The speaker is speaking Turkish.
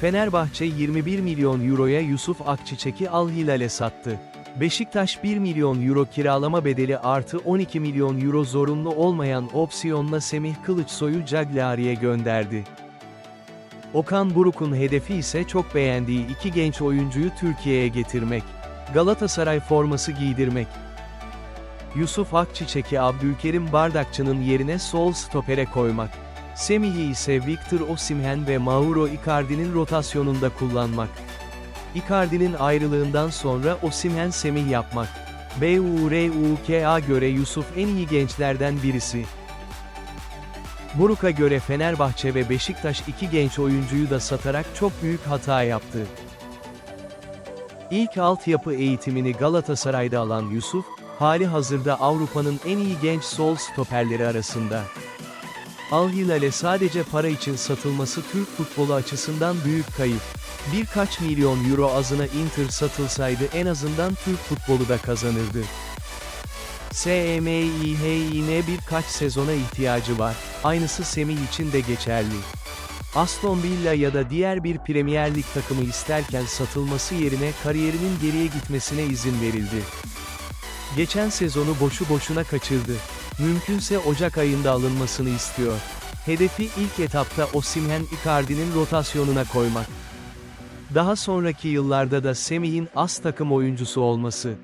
Fenerbahçe 21 milyon euroya Yusuf Akçiçek'i Al Hilal'e sattı. Beşiktaş 1 milyon euro kiralama bedeli artı 12 milyon euro zorunlu olmayan opsiyonla Semih Kılıçsoy'u Cagliari'ye gönderdi. Okan Buruk'un hedefi ise çok beğendiği iki genç oyuncuyu Türkiye'ye getirmek. Galatasaray forması giydirmek. Yusuf Akçiçek'i Abdülkerim Bardakçı'nın yerine sol stopere koymak. Semih'i ise Victor Osimhen ve Mauro Icardi'nin rotasyonunda kullanmak. Icardi'nin ayrılığından sonra Osimhen Semih yapmak. BURUK'a göre Yusuf en iyi gençlerden birisi. Buruk'a göre Fenerbahçe ve Beşiktaş iki genç oyuncuyu da satarak çok büyük hata yaptı. İlk altyapı eğitimini Galatasaray'da alan Yusuf, hali hazırda Avrupa'nın en iyi genç sol stoperleri arasında. Al Hilal'e sadece para için satılması Türk futbolu açısından büyük kayıp. Birkaç milyon euro azına Inter satılsaydı en azından Türk futbolu da kazanırdı. SMİH'ine birkaç sezona ihtiyacı var. Aynısı Semih için de geçerli. Aston Villa ya da diğer bir Premier Lig takımı isterken satılması yerine kariyerinin geriye gitmesine izin verildi. Geçen sezonu boşu boşuna kaçırdı. Mümkünse Ocak ayında alınmasını istiyor. Hedefi ilk etapta Osimhen Icardi'nin rotasyonuna koymak. Daha sonraki yıllarda da Semih'in as takım oyuncusu olması.